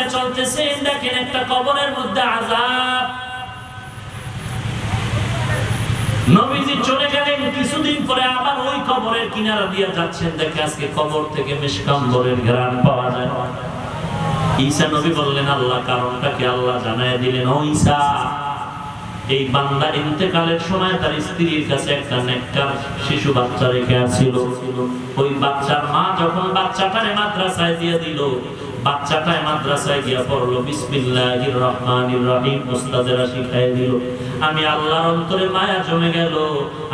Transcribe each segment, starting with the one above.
দিয়ে চলতেছেন দেখেন একটা কবরের মধ্যে আজাব। নবীজি চলে গেলেন, কিছুদিন পরে আবার ওই কবরের কিনারা দিয়ে যাচ্ছেন। দেখে আজকে কবর থেকে মিসকাম্বরের ঘ্রাণ পাওয়া যায়। ঈসা নবী বললেন, আল্লাহ, কারণটা কি আল্লাহ জানায় দিলেন? ও ঈসা, এই বান্দা ইন্তেকালের সময় তার স্ত্রীর কাছে একটা নেককার শিশু বাচ্চা রেখে আসছিল ওই বাচ্চার মা যখন বাচ্চাটারে মাদ্রাসায় দিয়ে দিল বাচ্চাটায় মাদ্রাসায় গিয়া পড়ল, বিসমিল্লাহির রহমানির রহিম উস্তাদেরা শিখাই দিল। আমি আল্লাহর অন্তরে মায়া জমে গেল,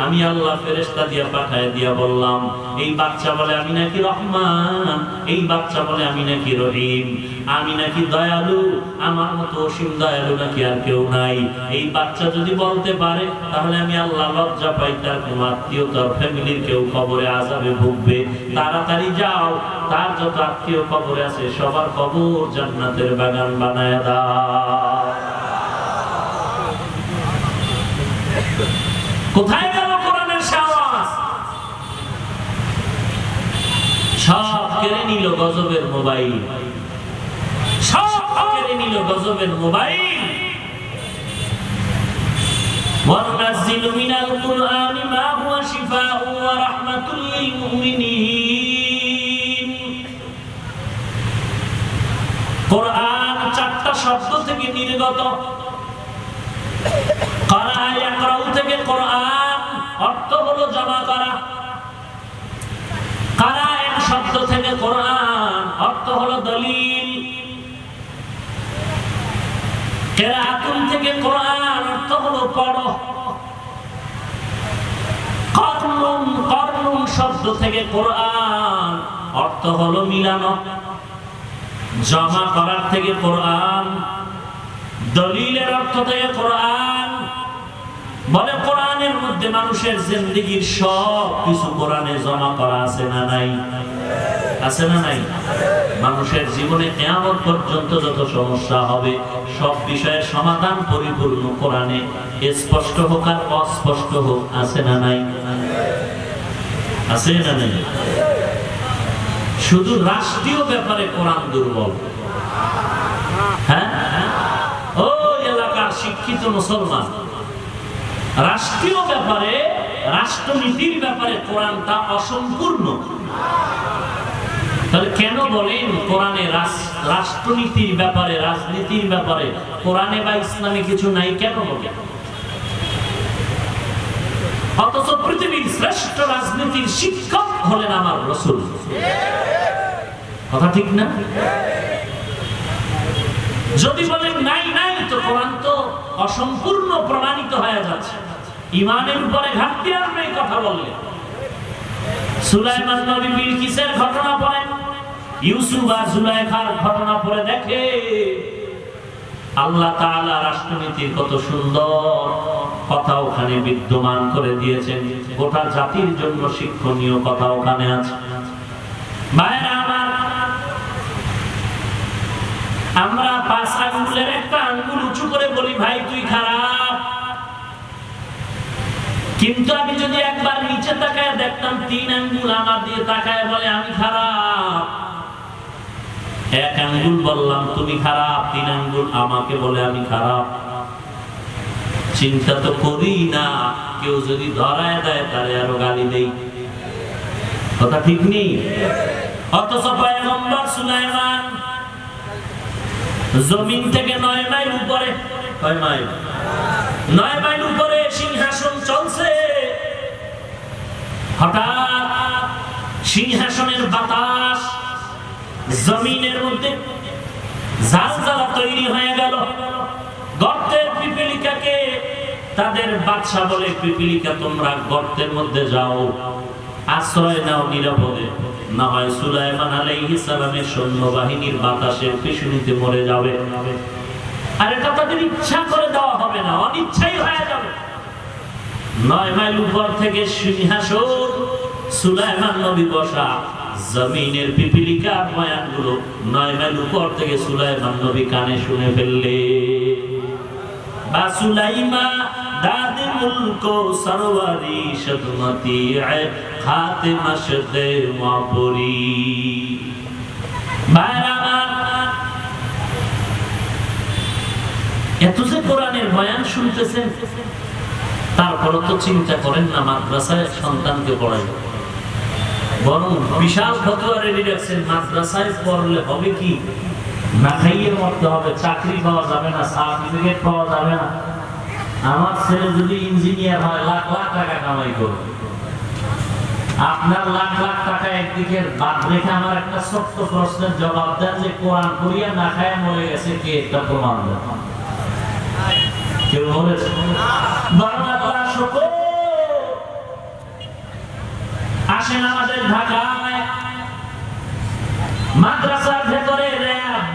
আমি আল্লাহ ফেরেশতা দিয়া পাঠায় দিয়া বললাম, এই বাচ্চা বলে আমি নাকি রহমান, এই বাচ্চা বলে আমি নাকি রহিম, আমি নাকি দয়ালু, আমার মতো অসীম দয়ালু নাকি আর কেউ নাই। এই বাচ্চা যদি বলতে পারে, তাহলে আমি আল্লাহ লজ্জা পাই, তার কোনো আত্মীয় তার ফ্যামিলির কেউ কবরে আজাবে ভুগবে। তাড়াতাড়ি যাও, তার যত আত্মীয় কবরে আছে সবার কবর জান্নাতের বাগান বানায় দাও কোথায় গেল কোরআনের সাহস সব কেড়ে নিল গজবের মোবাইল সব কেড়ে নিল গজবের মোবাইল وننزل من القرآن ما هو شفاء ورحمة للمؤمنين কোরআন চারটা শব্দ থেকে নির্গত। কারা ইয়াকরাউ থেকে কোরআন? অর্থ হলো জমা করা। কারা এক শব্দ থেকে কোরআন? অর্থ হলো দলিল। কেরাতুন থেকে কোরআন? অর্থ হলো পড়ো। কর্নুন কর্নুন শব্দ থেকে কোরআন। অর্থ হলো মিলানো। জমা করার থেকে কোরআন, দলিলের অর্থ থেকে কোরআন। বলে কোরআনের মধ্যে মানুষের জিন্দগির সব কিছু কোরআনে জমা করা আছে না নাই? আছে না নাই? মানুষের জীবনে কেমন পর্যন্ত যত সমস্যা হবে, সব বিষয়ের সমাধান পরিপূর্ণ কোরআনে। স্পষ্ট হোক আর অস্পষ্ট হোক, আছে না নাই? আছে না নাই? শুধু রাষ্ট্রীয় ব্যাপারে কোরআন দুর্বল। হ্যাঁ? শিক্ষিত মুসলমান। রাষ্ট্রীয় ব্যাপারে, রাষ্ট্রনীতির ব্যাপারে অসম্পূর্ণ। তাহলে কেন বলেন কোরআনে রাষ্ট্রনীতির ব্যাপারে, রাজনীতির ব্যাপারে, কোরআনে বা ইসলামে কিছু নাই কেন বলেন? অথচ পৃথিবীর শ্রেষ্ঠ রাজনীতির শিক্ষক হলেন আমার রসুল। কথা ঠিক না? যদি বলেন নাই নাই, তো কোরআন তো অসম্পূর্ণ প্রমাণিত হয়ে যাচ্ছে। ইমানের উপরে ঘাটতি আসবে কথা বললে। সুলাইমান নবী বিলকিসের ঘটনা পড়েন। ইউসুফ আর জুলাইখার ঘটনা পড়ে দেখে। আল্লাহ তাআলা রাষ্ট্রনীতির কত সুন্দর। কথা ওখানে বিদ্যমান করে দিয়েছেন। গোটা জাতির জন্য শিক্ষণীয় কথা ওখানে আছে। আমরা পাঁচ আঙ্গুলের একটা আঙ্গুল উঁচু করে বলি, ভাই, তুই খারাপ। কিন্তু আমি যদি একবার নিচে তাকায় দেখতাম, তিন আঙ্গুল আমার দিয়ে তাকায় বলে, আমি খারাপ। এক আঙ্গুল বললাম, তুমি খারাপ। তিন আঙ্গুল আমাকে বলে, আমি খারাপ। চিন্তা তো করি না। কেউ যদি ধরায় দেয়, তাহলে আরও গালি দেই। কথা ঠিক নেই? অথচ পয়গম্বর সুলাইমান জমিন থেকে নয় মাইল উপরে, কয় মাইল? নয় মাইল উপরে সিংহাসন চলছে। হঠাৎ সিংহাসনের বাতাস জমিনের মধ্যে জালজালা তৈরি হয়ে গেল। গর্তের পিপিলিকাকে তাদের বাদশা বলে, পিপিলিকা, তোমরা গর্তের মধ্যে যাও, আশ্রয় নাও নিরাপদে। না হয় সুলাইমান আলাইহিস সালামের সৈন্যবাহিনীর বাতাসের পিছুনিতে মরে যাবে। আর এটা তাদের ইচ্ছা করে দেওয়া হবে না, অনিচ্ছাই হয়ে যাবে। নয় মাইল উপর থেকে সিংহাসন, সুলাইমান নবী বসা, জমিনের পিপিলিকার বয়ানগুলো নয় মাইল উপর থেকে সুলাইমান নবী কানে শুনে ফেললে। বা সুলাইমা দাদ মুলক সরওয়ারি শদমতি খাতে মশদে মাপুরি এত যে কোরআনের বয়ান শুনতেছেন, তারপরও তো চিন্তা করেন না, মাদ্রাসায় সন্তানকে পড়াই বরং বিশাল ফতোয়া রেডি রাখছেন, মাদ্রাসায় পড়লে হবে কি? না, খাইয়ে মরতে হবে, চাকরি পাওয়া যাবে না সার্টিফিকেট পাওয়া যাবে না। আমার ছেলে যদি ইঞ্জিনিয়ার হয়, লাখ লাখ টাকা কামাই করবে। আপনার লাখ লাখ টাকা একদিকে বাদ রেখে আমার একটা ছোট্ট প্রশ্নের জবাব দেন যে, কোরআন করিয়া না খায় মরে গেছে, কে একটা প্রমাণ দেন? কেউ মরেছে বাংলা শকর। আসেন আমাদের ঢাকায়। মাদ্রাসার ভেতরে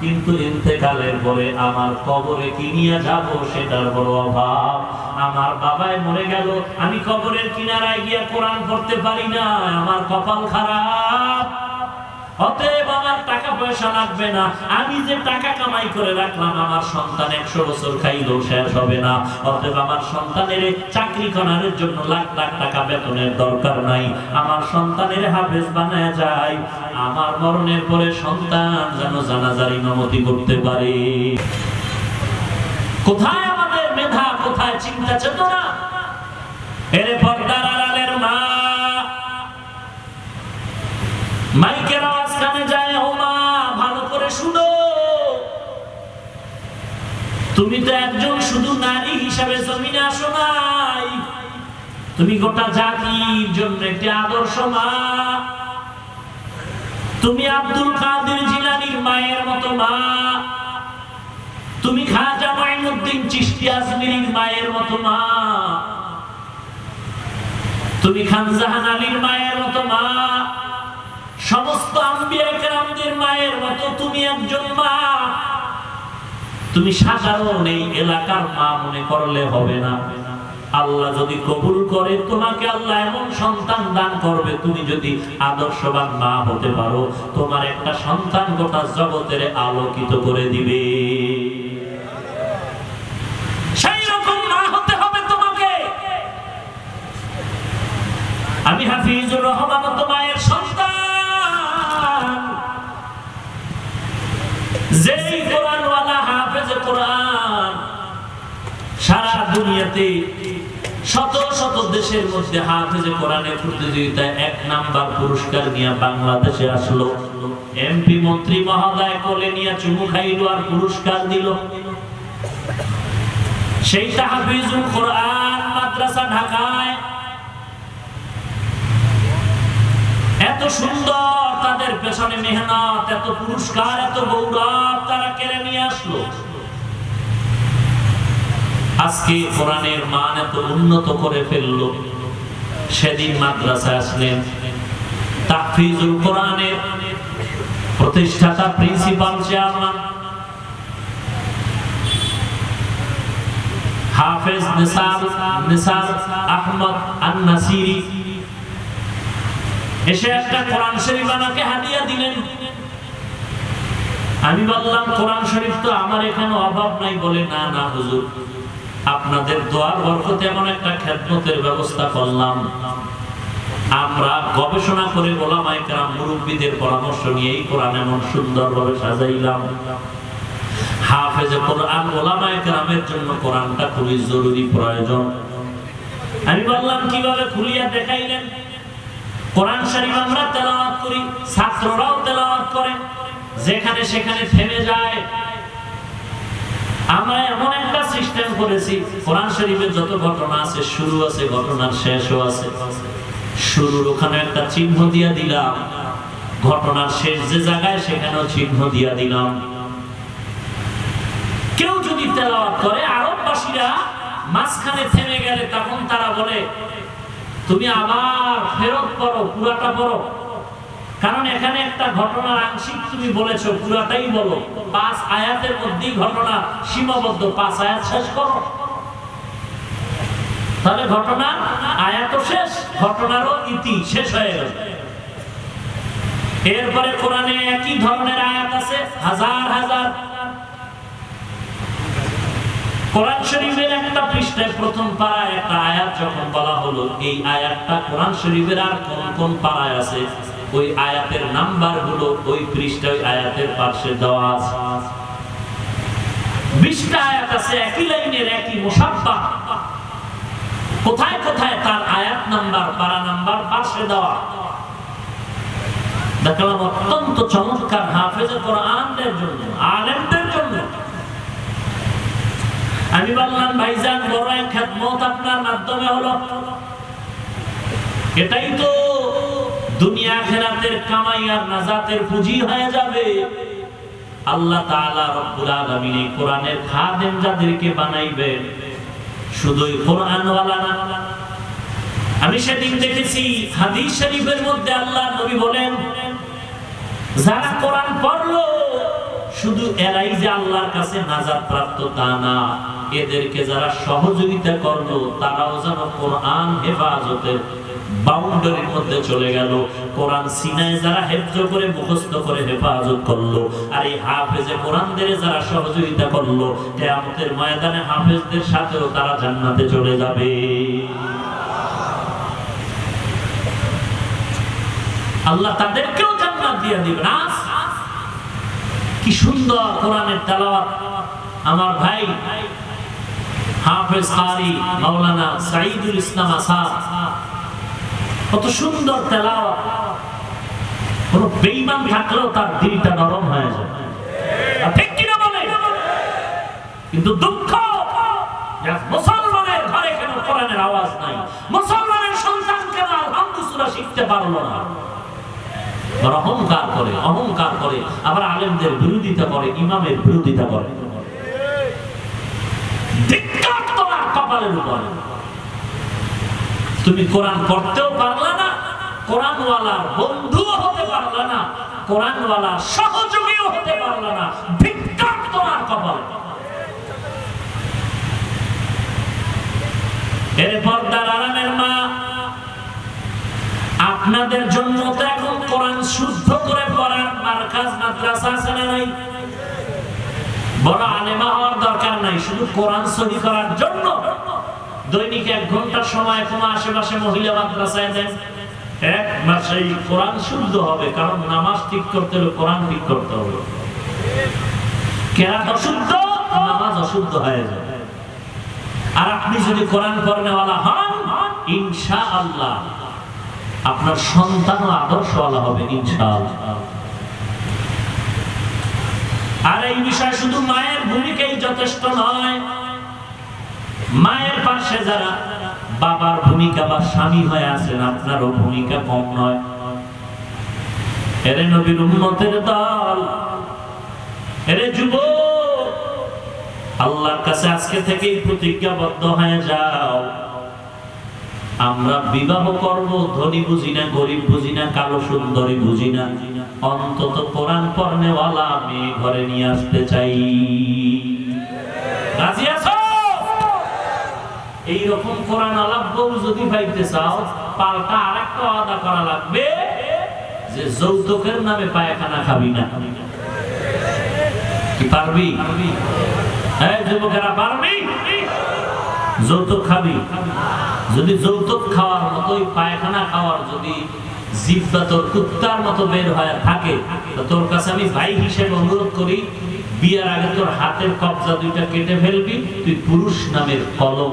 কিন্তু ইন্তেকালের পরে আমার কবরে কিনিয়া যাব সেটার বড় অভাব। আমার বাবায় মরে গেল, আমি কবরের কিনারায় গিয়া কোরআন পড়তে পারি না, আমার কপাল খারাপ। অতএব আমার টাকা পয়সা লাগবে না। আমি যে টাকা কামাই করে রাখলাম, আমার সন্তান একশো বছর খাইলেও শেষ হবে না। অতএব আমার সন্তানের চাকরি করার জন্য লাখ লাখ টাকা বেতনের দরকার নাই। আমার সন্তানের হাফেজ বানায় যায়। আমার মরণের পরে সন্তান যেন জানাজার ইমামতি করতে পারে। কোথায় আমাদের মেধা? কোথায় চিন্তা চেতনা এরে তুমি তো একজন শুধু নারী হিসাবে জমিনে আসো নাই। তুমি গোটা জাতির জন্য একটি আদর্শ মা। তুমি আব্দুল কাদের জিলানির মায়ের মতো মা। তুমি খাজা মাইনুদ্দিন চিশতি আজমিরির মায়ের মতো মা। তুমি খান জাহান আলীর মায়ের মতো মা। সমস্ত আম্বিয়া কেরামদের মায়ের মতো তুমি একজন মা। তুমি সাধারণ এই এলাকার মা মনে করলে হবে না। আল্লাহ যদি কবুল করে, তোমাকে আল্লাহ এমন সন্তান দান করবে, তুমি যদি আদর্শবান মা হতে পারো, তোমার একটা সন্তান গোটা জগতের আলোকিত করে দিবে। সেই রকম মা হতে হবে তোমাকে। আমি হাফিজুর রহমান তোমায়ের সন্তান দুনিয়াতে শত শত দেশের মধ্যে হাফেজে কোরআনের প্রতিযোগিতায় এক নাম্বার পুরস্কার নিয়ে বাংলাদেশে আসলো। এমপি মন্ত্রী মহোদয় কোলে নিয়ে চুমু খাইলো আর পুরস্কার দিল। সেই তাহাফিজুল কোরআন মাদ্রাসা ঢাকায় এত সুন্দর তাদের পেছনে মেহনত, এত পুরস্কার, এত গৌরব তারা কেড়ে নিয়ে আসলো। আজকে কোরআনের মান এত উন্নত করে ফেলল। সেদিন মাদ্রাসায় আসলেন। তাফিজুল কোরআনের প্রতিষ্ঠাতা প্রিন্সিপাল চেয়ারম্যান। হাফেজ নিসার নিসার আহমদ আন নাসিরি এসে একটা কোরআন শরীফ আমাকে হাদিয়া দিলেন। আমি বললাম, কোরআন শরীফ তো আমার এখানে অভাব নাই। বলে, না না, হুজুর। আপনাদের দোয়ার বরকতে এমন একটা খেদমতের ব্যবস্থা করলাম। আমরা গবেষণা করে ওলামায়ে মুরব্বীদের পরামর্শ নিয়ে এই কোরআন এমন সুন্দরভাবে সাজাইলাম। কোরআনটা খুবই জরুরি প্রয়োজন। আমি বললাম, কীভাবে দেখাইলেন? আমরা করি, ছাত্ররাও যেখানে সেখানে থেমে যায়। আমরা এমন একটা সিস্টেম করেছি, কোরআন শরীফের যত ঘটনা আছে, শুরু আছে, ঘটনার শেষও আছে। শুরুর ওখানে একটা চিহ্ন দিয়া দিলাম, ঘটনার শেষ যে জায়গায়, সেখানেও চিহ্ন দিয়া দিলাম। কেউ যদি তেলাওয়াত করে, আরববাসীরা মাঝখানে থেমে গেলে তখন তারা বলে, তুমি আবার ফেরত পড়ো, পুরাটা পড়ো। কারণ এখানে একটা ঘটনার আংশিক তুমি বলেছ, পুরাটাই বলো। পাঁচ আয়াতের মধ্যেই ঘটনা সীমাবদ্ধ। পাঁচ আয়াত শেষ করো। তাহলে ঘটনা আয়াত শেষ, ঘটনারও ইতি শেষ হয়ে গেল। এরপরে কোরআনে একই ধরনের আয়াত আছে, হাজার হাজার। কোরআন শরীফের একটা পৃষ্ঠায় প্রথম পাড়ায় একটা আয়াত যখন বলা হলো, এই আয়াতটা কোরআন শরীফের আর কোন কোন পাড়ায় আছে? ওই আয়াতের নাম্বারগুলো ওই পৃষ্ঠায় আয়াতের পাশে দেওয়া আছে। বিশটা আয়াত আছে, একই লাইনের একই কোথায় কোথায় তার আয়াত নাম্বার, পারা নাম্বার দেওয়া। দেখলাম অত্যন্ত চমৎকার হাফেজে কোরআনদের জন্য জন্য। আমি বললাম, ভাইজান, বড় এক খেদমত আপনার মাধ্যমে হলো। এটাই তো দুনিয়া খেরাতের কামাই আর নাজাতের পুঁজি হয়ে যাবে। আল্লাহ তাআলা রব্বুল আলামিন কোরআনের খাদেম যাদেরকে বানাইবেন, শুধুই কোরআনওয়ালা না। আমি সেদিন দেখেছি হাদিস শরীফের মধ্যে আল্লাহ নবী বলেন, যারা কোরআন পড়ল, শুধু এরাই যে আল্লাহর কাছে নাজাত প্রাপ্ত তা না, এদেরকে যারা সহযোগিতা করল, তারাও যেন কোরআন হেফাজতের বাউন্ডারির মধ্যে চলে গেল। কোরআন সিনায় যারা হেফজ করে, মুখস্থ করে হেফাজত করল। আর এই হাফেজে কোরআনদের যারা সহযোগিতা করল, কেয়ামতের ময়দানে হাফেজদের সাথেও তারা জান্নাতে চলে যাবে। আল্লাহ তাদেরকেও জান্নাত দিয়ে দিবেন। আজ কি সুন্দর কোরআনের তেলাওয়াত। আমার ভাই হাফেজ কারি মাওলানা সাইদুল ইসলাম আসাদ কত সুন্দর তেলাওয়াত। কোন বেঈমান থাকলেও তার দিলটা নরম হয়ে যায়। বলে? কিন্তু দুঃখ মুসলমানের ঘরে কেন কোরআনের আওয়াজ নাই। মুসলমানের সন্তান কেন আলহামদুলিল্লাহ শিখতে পারল না। অহংকার করে অহংকার করে, আবার আলেমদের বিরোধিতা করে, ইমামের বিরোধিতা করে। ধিক্কার তোমার কপালের উপরে। তুমি কোরআন পড়তেও পারলা না, কোরআনওয়ালার বন্ধুও হতে পারলা না কোরআনওয়ালার সহযোগীও হতে পারলা না, ধিক্কার তোমার কপালে। এরপর দাঁড়ানের মা, আপনাদের জন্য তো এখন কোরআন শুদ্ধ করে পড়ার মার্কাজ মাদ্রাসা আছে না নাই? বড় আলেমা হওয়ার দরকার নাই, শুধু কোরআন সহি করার জন্য। দৈনিক এক ঘণ্টার সময় কোনো আশেপাশে মহিলা মাদ্রাসায় দেন। এক মাসেই কোরআন শুদ্ধ হবে, কারণ নামাজ ঠিক করতে হলে কোরআন ঠিক করতে হবে। কেরাত অশুদ্ধ, নামাজ অশুদ্ধ হয়ে যাবে আর আপনি যদি কোরআন হন ইনশা আল্লাহ আপনার হবে আর এই বিষয় শুধু মায়ের ভূমিকাই যথেষ্ট নয় মায়ের পাশে যারা বাবার ভূমিকা বা স্বামী হয়ে আছেন, আপনারও ভূমিকা কম নয়। এরে নবীর উন্মতের দল, এরে যুব আল্লাহর কাছে আজকে থেকেই প্রতিজ্ঞাবদ্ধ হয়ে যাও। আমরা বিবাহ করব, ধনী বুঝি না, গরিব বুঝি না, কালো সুন্দরী বুঝি না। অন্তত কোরআন পড়নেওয়ালা মেয়ে ঘরে নিয়ে আসতে চাই। রাজি আছো? এইরকম কোরআন আলাপ বউ যদি পাইতে চাও, পাল্টা আরেকটা আদা করা লাগবে যে যৌতুকের নামে পায়খানা খাবি না। কি পারবি? হ্যাঁ যুবকেরা পারবি? যৌতুক খাবি। যদি যৌতুক খাওয়ার মতোই পায়খানা খাওয়ার যদি জিব্বা তোর কুত্তার মতো বের হয়ে থাকে তোর কাছে আমি ভাই হিসেবে অনুরোধ করি বিয়ার আগে তোর হাতের কবজা দুইটা কেটে ফেলবি, তুই পুরুষ নামের ফকির।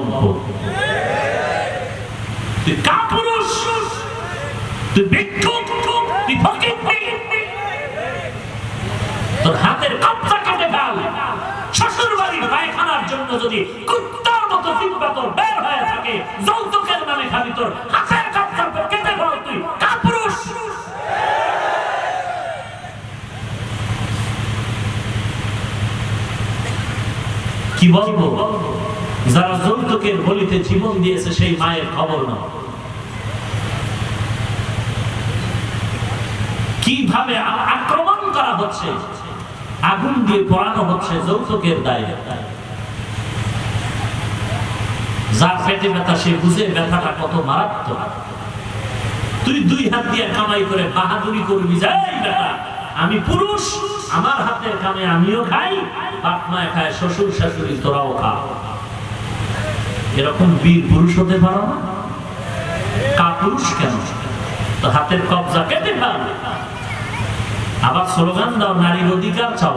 তোর হাতের কবজা কেটে ফেল। শ্বশুর বাড়ির পায়খানার জন্য যদি কুত্তার মতো জিব্বা তোর বের হয়ে থাকে, যৌতুকের নামে খাবি তোর হাতের কবজা কেটে ফেল তুই কাপুরুষ কি বলব? যারা যৌতুকের বলিতে জীবন দিয়েছে, সেই মায়ের খবর না কীভাবে আক্রমণ করা হচ্ছে? আগুন দিয়ে পড়ানো হচ্ছে যৌতুকের দায়ে। যার পেটে ব্যথা, সে বুঝে ব্যথাটা কত মারাত্মক। তুই দুই হাত দিয়ে কামাই করে বাহাদুরি করবি, যাই আমি পুরুষ আমার হাতের কামে আমিও খাই, বাপ খায়, শ্বশুর শাশুড়ি তোরাও খা। এরকম বীর পুরুষ হতে পারো না? কাপুরুষ কেন? তো হাতের কবজা কেটে আবার স্লোগান দাও, নারীর অধিকার চাও।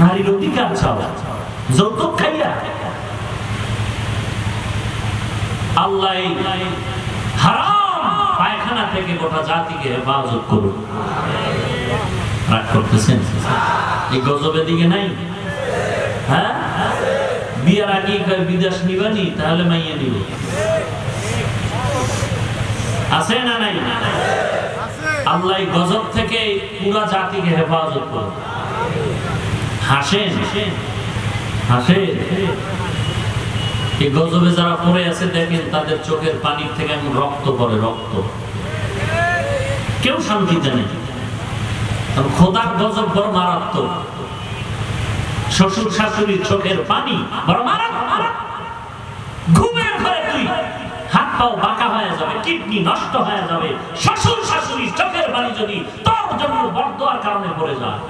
নারীর অধিকার চাও। যৌতুক খাইয়া। আল্লাহ হারাম পায়খানা থেকে গোটা জাতিকে হেফাজত করুন রাগ করতেছেন এই গজবের দিকে নাই? হ্যাঁ? বিয়ার আগে বিদেশ নিবানি তাহলে মাইয়া নিব। আছে না নাই? আল্লাহ গজব থেকে পুরা জাতিকে হেফাজত করুন হাসেন? হাসেন? এই গজবে যারা পড়ে আছে, দেখেন তাদের চোখের পানির থেকে এমন রক্ত পড়ে, রক্ত। কেউ শান্তিতে নেই খোদার গজব বড় মারাত্মক। শ্বশুর শাশুড়ির চোখের পানি বড় মারাত্মক। ঘুমের ঘরে তুই হাত পাও বাঁকা হয়ে যাবে, কিডনি নষ্ট হয়ে যাবে। শ্বশুর শাশুড়ির চোখের পানি যদি তোর জন্য বর্দোয়ার কারণে পড়ে যায়,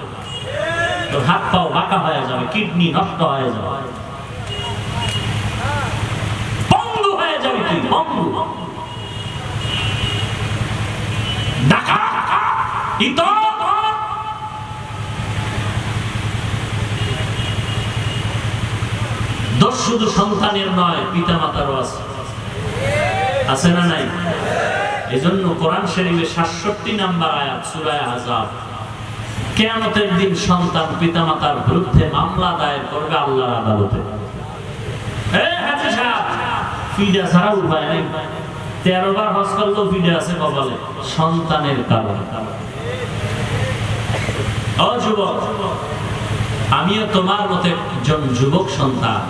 তোর হাত পাও বাঁকা হয়ে যাবে, কিডনি নষ্ট হয়ে যাবে। পঙ্গু হয়ে যাবে তুই, পঙ্গু। ডাকা ইতর। দোষ শুধু সন্তানের নয় পিতা মাতারও আছে। আছে না নাই? এজন্য কোরআন শরীফে সাতষট্টি নাম্বার আয়াত, সুরায় আজাব কেয়ামতের দিন সন্তান পিতা মাতার বিরুদ্ধে মামলা দায়ের করবে আল্লাহর আদালতে। ফিডা ছাড়া উপায় নেই। তেরো বার হজ করলেও ফিডা আছে কপালে, সন্তানের কারণে। ও যুবক, আমিও তোমার মতো একজন যুবক সন্তান।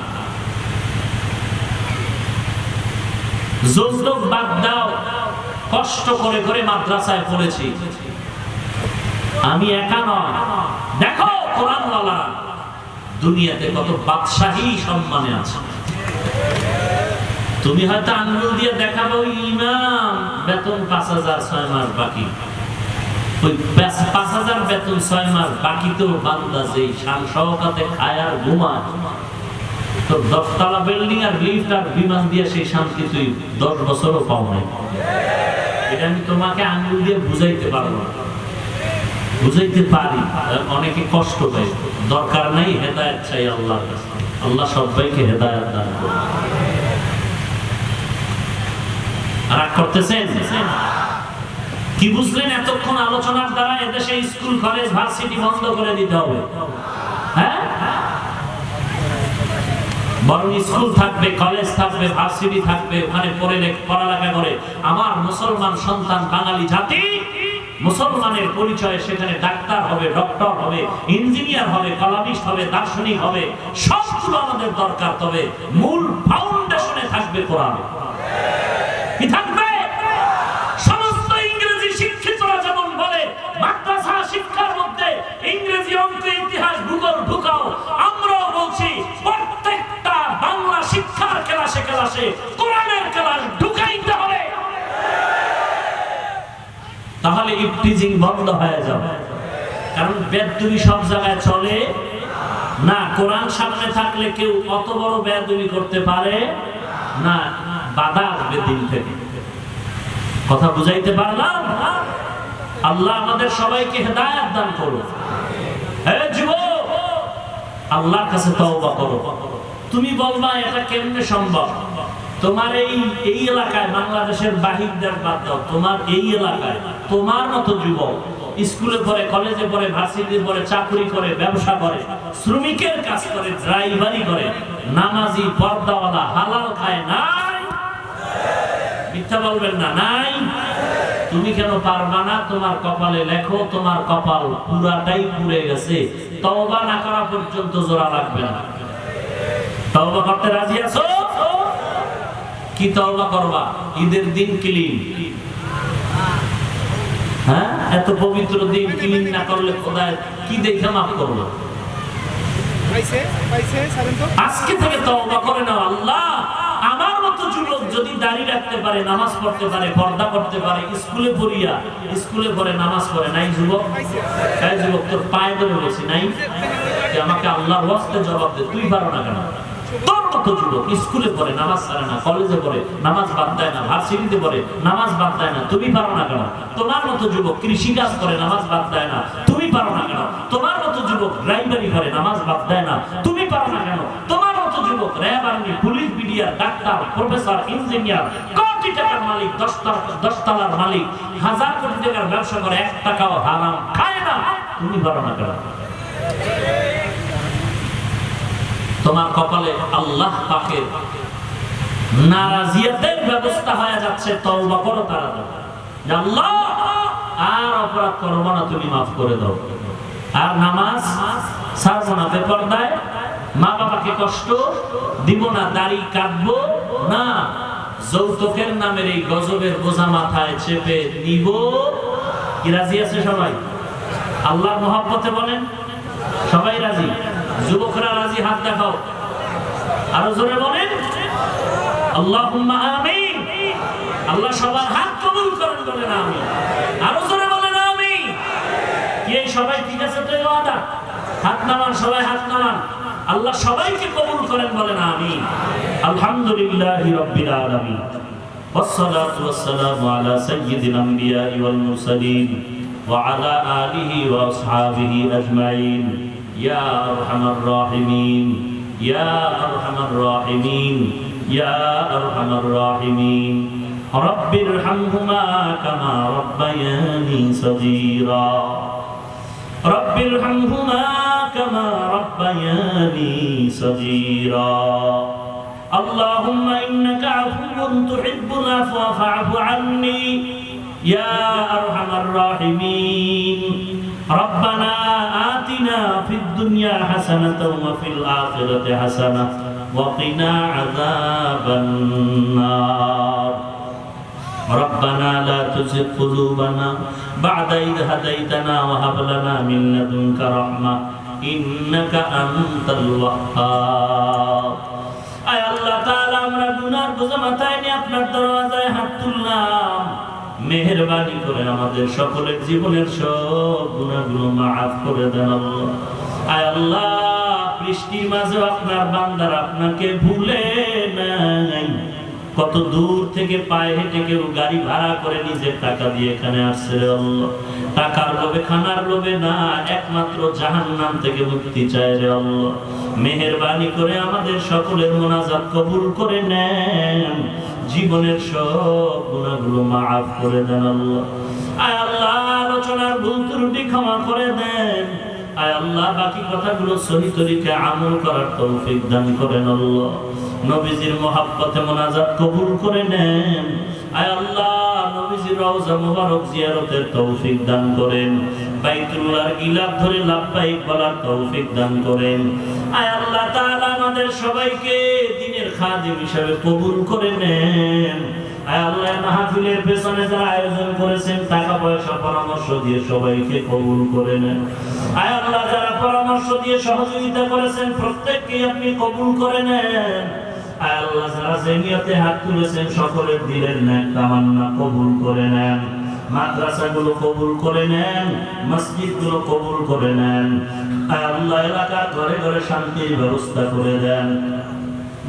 বাদ দাও। কষ্ট করে করে মাদ্রাসায় পড়েছি। আমি একা নয়। দেখো দুনিয়াতে কত বাদশাহী সম্মানে আছে। তুমি হয়তো আঙ্গুল দিয়ে দেখাবো ইমাম, বেতন পাঁচ হাজার ছয় মাস বাকি। ওই পাঁচ- হাজার বেতন ছয় মাস বাকি তো বান্দা যে শান সহকাতে খায় আর ঘুমায়। তো দশতলা বিল্ডিং আর লিফট আর বিমান দিয়ে সেই শান্তি তুই দশ বছরও পাও নাই। এটা আমি তোমাকে আঙ্গুল দিয়ে বুঝাইতে পারব না। বুঝাইতে পারি অনেকে কষ্ট দরকার নাই হেদায়ত চাই আল্লাহর কাছে। আল্লাহ সবাইকে হেদায়ত দান রাগ করতেছেন? কি বুঝলেন? এতক্ষণ আলোচনার দ্বারা এদেশে স্কুল, কলেজ, ভার্সিটি বন্ধ করে দিতে হবে। হ্যাঁ? বরং স্কুল থাকবে, কলেজ থাকবে, ভার্সিটি থাকবে, ওখানে পড়ে লেখ- পড়ালেখা করে। আমার মুসলমান সন্তান বাঙালি জাতি, মুসলমানের পরিচয় সেখানে ডাক্তার হবে, ডক্টর হবে, ইঞ্জিনিয়ার হবে, কলামিস্ট হবে, দার্শনিক হবে, সবগুলো আমাদের দরকার। তবে মূল ফাউন্ডেশনে থাকবে কোরআন। ক্লাসে কোরআনের ক্লাস ঢুকাইতে হবে। তাহলে ইফটিজিং বন্ধ হয়ে যাবে। কারণ বেদুবি সব জায়গায় চলে না, কোরআন সামনে থাকলে কেউ অত বড় বেদুবি করতে পারে না বাধা আসবে দিন থেকে। কথা বুঝাইতে পারলাম? আল্লাহ আমাদের সবাইকে হেদায়াত দান করুন হে যুবক, আল্লাহর কাছে তওবা করো। তুমি বলবা, এটা কেমনে সম্ভব? তোমার এই এই এলাকায়, বাংলাদেশের বাহিরদের বাদ দাও। তোমার এই এলাকায়, তোমার মতো যুবক স্কুলে পড়ে, কলেজে পড়ে, ভার্সিটিতে পড়ে, চাকরি করে, ব্যবসা করে, শ্রমিকের কাজ করে, ড্রাইভারি করে, নামাজি পর্দাওয়ালা হালাল খায় নাই? মিথ্যা বলবেন না, নাই? তুমি কেন পারবা না? তোমার কপালে লেখো, তোমার কপাল পুরাটাই পুড়ে গেছে। তওবা না করা পর্যন্ত জোড়া লাগবে না। তওবা করতে রাজি আছো? কি তওবা করবা? ঈদের দিন ক্লিন হ্যাঁ? এত পবিত্র দিন ক্লিন না করলে খোদায় কি দেখে মাফ করব? আজকে থেকে তওবা করে নাও আল্লাহ। আমার মতো যুবক যদি দাঁড়িয়ে রাখতে পারে নামাজ পড়তে পারে পর্দা করতে পারে স্কুলে পড়িয়া স্কুলে পড়ে নামাজ পড়ে নাই যুবক? তাই যুবক তোর পায়ে ধরে বলছি নাই? আমাকে আল্লাহর ওয়াস্তে জবাব দে তুই পারো না কেন? তোমার মতো যুবক কৃষি কাজ করে, নামাজ বাদ দেয় না, তুমি পারো মালিক মালিক, হাজার কোটি টাকার ব্যবসা করে, এক টাকাও হারাম, খায় না, তুমি পারো না কেন? তোমার কপালে আল্লাহ পাকের নারাজিয়াতের ব্যবস্থা হয়ে যাচ্ছে, তওবা করো তারা আল্লাহ, আর অপরাধ করব না, তুমি মাফ করে দাও। আর নামাজ ছাড়বো না মা বাবাকে কষ্ট দিব না, দাড়ি কাটবো না। যৌতুকের নামের এই গজবের বোঝা মাথায় চেপে নিব। কি রাজি আছে সবাই? আল্লাহর মহব্বতে বলেন? সবাই রাজি? যুবকরা রাজি হাত দেখাও আরো জোরে বলেন আল্লাহুম্মা আমিন আল্লাহ সবার হাত কবুল করেন বলেন আমিন আরো জোরে বলেন আমিন কি এই সবাই ঠিক আছে তো এই ওয়াদা হাত নামান সবাই হাত নামান আল্লাহ সবাইকে কবুল করেন বলেন আমিন আলহামদুলিল্লাহি রাব্বিল আলামিন والصلاة والسلام على سيد الأنبياء والمرسلين وعلى آله وأصحابه أجمعين يا أرحم الراحمين يا أرحم الراحمين يا أرحم الراحمين رب ارحمهما كما ربياني صغيرا رب ارحمهما كما ربياني صغيرا اللهم إنك عفو تحب العفو فاعف عني يا أرحم الراحمين ربنا آتنا في الدنيا حسنة وفي الآخرة حسنة وقنا عذاب النار ربنا لا تزغ قلوبنا بعد إذ هديتنا وهب لنا من لدنك رحمة إنك أنت الوهاب আয় আল্লাহ তাআলা আমরা গুনার বোঝা মাথায় নিয়ে আপনার দরওয়াজায় হাত তুললাম মেহেরবানি করে আমাদের সকলের জীবনের সব গুনাহগুলো মাফ করে দেন আল্লাহ। আল্লাহ, বৃষ্টির মাঝে আপনার বান্দার আপনাকে ভুলে নাই। কত দূর থেকে পায়ে হেঁটে কেউ গাড়ি ভাড়া করে নিজের টাকা দিয়ে এখানে আসছে আল্লাহ। টাকার লোভে, খানার লোভে না, একমাত্র জাহান্নাম থেকে মুক্তি চায় রে আল্লাহ। মেহেরবানি করে আমাদের সকলের মোনাজাত কবুল করে নেন। জীবনের সব গুণাগুলো মাফ করে দেন আল্লাহ। আয় আল্লাহ, আলোচনার ভুল ত্রুটি ক্ষমা করে দেন। আয় আল্লাহ, বাকি কথাগুলো সহি তরিকে আমল করার তৌফিক দান করেন আল্লাহ। নবীজির মহাব্বতে মোনাজাত কবুল করে নেন। আয় আল্লাহ, নবীজির রওজা মুবারক জিয়ারতের তৌফিক দান করেন। বাইতুল্লাহর গিলাফ ধরে লাভবাহিক বলার তৌফিক দান করেন। আয় আল্লাহ তাআলা আমাদের সবাইকে দিনের খাদিম হিসেবে কবুল করে নেন। আয় আল্লাহ মাহফিলের পেছনে যারা আয়োজন করেছেন, টাকা পয়সা পরামর্শ দিয়ে সবাইকে কবুল করে নেন। আয় আল্লাহ যারা পরামর্শ দিয়ে সহযোগিতা করেছেন, প্রত্যেককে আপনি কবুল করে নেন। আয় আল্লাহ যারা জেমিয়াতে হাত তুলেছেন, সকলের দিলের নেন তামান্না কবুল করে নেন। মাদ্রাসাগুলো কবুল করে নেন, মসজিদগুলো কবুল করে নেন। আল্লাহ এলাকা ঘরে ঘরে শান্তির ব্যবস্থা করে দেন।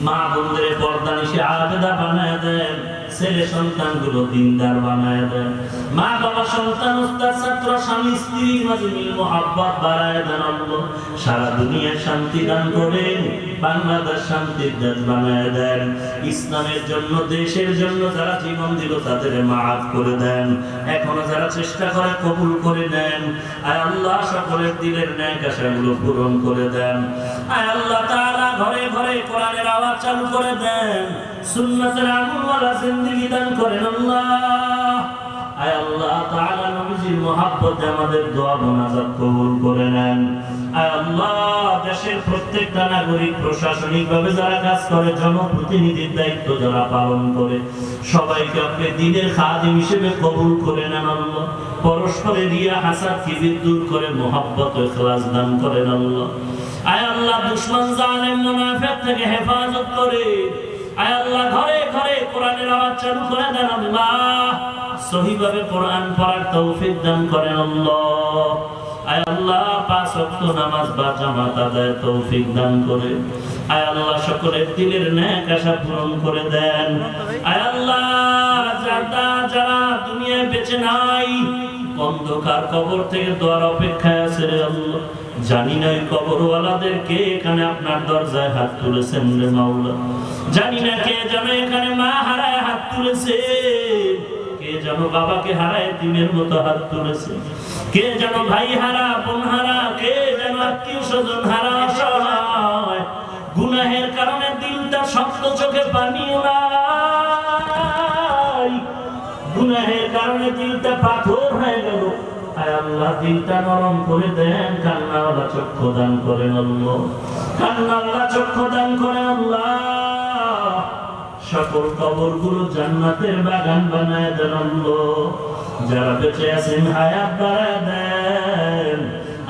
মা বন্ধুরে পর্দা নিশে আলাদা বানায় দেন। ছেলে সন্তানগুলো দিনদার বানায় দেন। মা বাবা সন্তান, উস্তাদ, ছাত্র, স্বামী স্ত্রীর মাঝে মিল মোহাব্বত বাড়ায় দেন আল্লাহ সারা দুনিয়ার শান্তি দান করেন বাংলাদেশ শান্তির দেশ বানায় দেন। ইসলামের জন্য, দেশের জন্য যারা জীবন দিল, তাদের মাফ করে দেন। এখনও যারা চেষ্টা করে, কবুল করে নেন। আয় আল্লাহ, সকলের দিলের ন্যায় আশাগুলো পূরণ করে দেন। আয় আল্লাহ তাআলা, ঘরে ঘরে কোরআনের আওয়াজ চালু করে দেন। সুন্নাতের আমলওয়ালা জিন্দেগি দান করেন আল্লাহ। আয় আল্লাহ, তাআলা নবীজির মহব্বতে আমাদের দোয়া মোনাজাত কবুল করে নেন। আয় আল্লাহ, দেশের প্রত্যেকটা নাগরিক প্রশাসনিকভাবে যারা কাজ করে, জনপ্রতিনিধির দায়িত্ব যারা পালন করে, সবাইকে আপনি দিনের খাদিম হিসেবে কবুল করে নেন আল্লাহ। পরস্পরে রিয়া, হাসাদ কিবির দূর করে মোহাব্বত ইখলাস দান করেন আল্লাহ। আয় আল্লাহ, দুশ্মন জালেম, মুনাফিক থেকে হেফাজত করে আয় আল্লাহ, ঘরে ঘরে কোরআনের আওয়াজ চালু করে দেন আল্লাহ। সহিভাবে কোরআন পড়ার তৌফিক দান করেন আল্লাহ। আয় আল্লাহ, পাঁচ নামাজ বা জামাত আদায় তৌফিক দান করে। আয় আল্লাহ, সকলের দিলের ন্যাক আশা পূরণ করে দেন। আয় আল্লাহ, যারা যারা দুনিয়ায় বেঁচে নাই, অন্ধকার কবর থেকে দোয়ার অপেক্ষায় আছে রে আল্লাহ। জানি না ওই কবরওয়ালাদের কে এখানে আপনার দরজায় হাত তুলেছেন রে মাওলা। জানি না কে যেন এখানে মা হারায় হাত তুলেছে। কে যেন বাবাকে হারায় দিনের মতো হাত তুলেছে। কে যেন ভাই হারা, বোন হারা, কে যেন আত্মীয় স্বজন হারা অসহায়। গুনাহের কারণে দিলটা শক্ত চোখে পানি গুনাহের কারণে দিলটা পাথর হয়ে গেল। আল্লাহ দিলটা নরম করে দেন, কান্নাওয়ালা চক্ষু দান করেন আল্লাহ। কান্নাওয়ালা চক্ষু দান করেন আল্লাহ। সকল কবরগুলো জান্নাতের বাগান বানায় দেন আল্লাহ। যারা বেঁচে আছেন, হায়াত বাড়ায় দেন।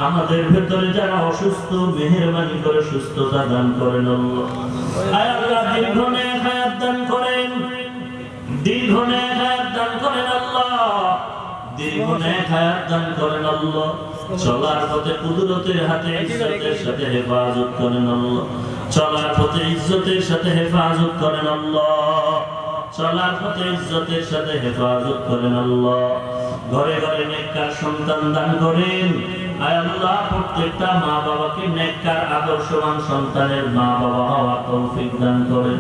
আমাদের ভেতরে যারা অসুস্থ, মেহেরবানি করে সুস্থতা দান করেন আল্লাহ। আল্লাহ, দীর্ঘ নেক হায়াত দান করেন। দীর্ঘ নেক চলার পথে ইজ্জতের সাথে হেফাজত করেন আল্লাহ। চলার পথে ইজ্জতের সাথে হেফাজত করেন ঘরে ঘরে নেককার সন্তান দান করেন। মা বাবাকে নেককার, আদর্শবান সন্তানের মা বাবা হওয়া তৌফিক দান করেন।